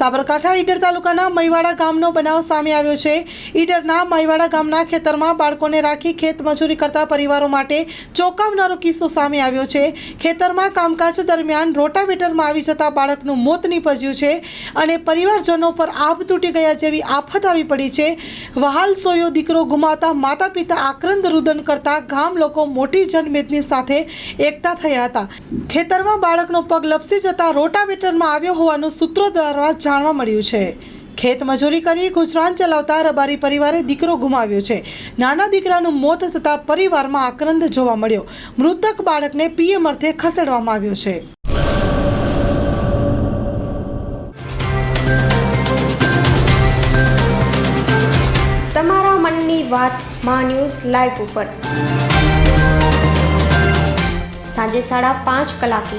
સાબરકાંઠા ઈડર તાલુકાના મહીવાડા ગામનો બનાવ સામે આવ્યો છે. ઈડરના મહીવાડા ગામના ખેતરમાં બાળકોને રાખી ખેત મજૂરી કરતા પરિવારો માટે ચોંકાવનારો કિસ્સો સામે આવ્યો છે. ખેતરમાં કામકાજ દરમિયાન રોટાવેટરમાં આવી જતા બાળકનું મોત નીપજ્યું છે અને પરિવારજનો પર આભ તૂટી ગયા જેવી આફત આવી પડી છે. વહાલ સોયો દીકરો ગુમાવતા માતા પિતા આક્રંદ રુદન કરતા ગામ લોકો મોટી જનમેદની સાથે એકઠા થયા હતા. ખેતરમાં બાળકનો પગ લપસી જતા રોટાવેટરમાં આવ્યો હોવાનું સૂત્રો દ્વારા જાણવા મળ્યું છે. ખેત મજૂરી કરી ગુજરાન ચલાવતા રબારી પરિવારે દીકરો ગુમાવ્યો છે. નાના દીકરાનું મોત થતાં પરિવારમાં આક્રંદ જોવા મળ્યો. મૃતક બાળકને પીએમ અર્થે ખસેડવામાં આવ્યો છે. તમારા મનની વાતમાં ન્યૂઝ લાઈવ ઉપર. સાંજે સાડા પાંચ કલાકે